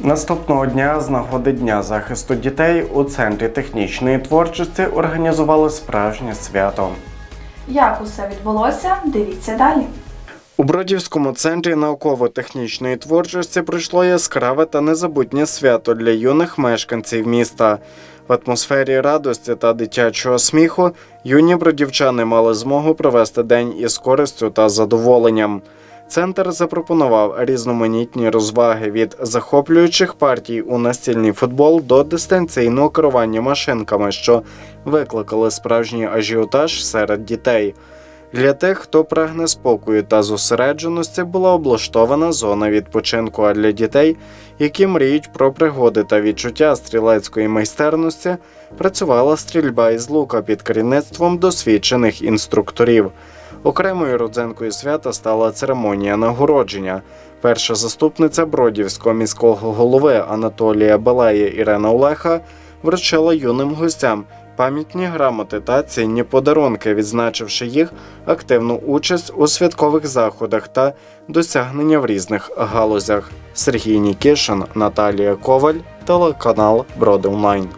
Наступного дня з нагоди Дня захисту дітей у центрі технічної творчості організували справжнє свято. Як усе відбулося, дивіться далі. У Бродівському центрі науково-технічної творчості пройшло яскраве та незабутнє свято для юних мешканців міста. В атмосфері радості та дитячого сміху юні бродівчани мали змогу провести день із користю та задоволенням. Центр запропонував різноманітні розваги від захоплюючих партій у настільний футбол до дистанційного керування машинками, що викликали справжній ажіотаж серед дітей. Для тих, хто прагне спокою та зосередженості, була облаштована зона відпочинку. А для дітей, які мріють про пригоди та відчуття стрілецької майстерності, працювала стрільба із лука під керівництвом досвідчених інструкторів. Окремою родзинкою свята стала церемонія нагородження. Перша заступниця Бродівського міського голови Анатолія Балея Ірена Олеха вручила юним гостям пам'ятні грамоти та цінні подарунки, відзначивши їх активну участь у святкових заходах та досягнення в різних галузях. Сергій Нікішин, Наталія Коваль, телеканал Броди Онлайн.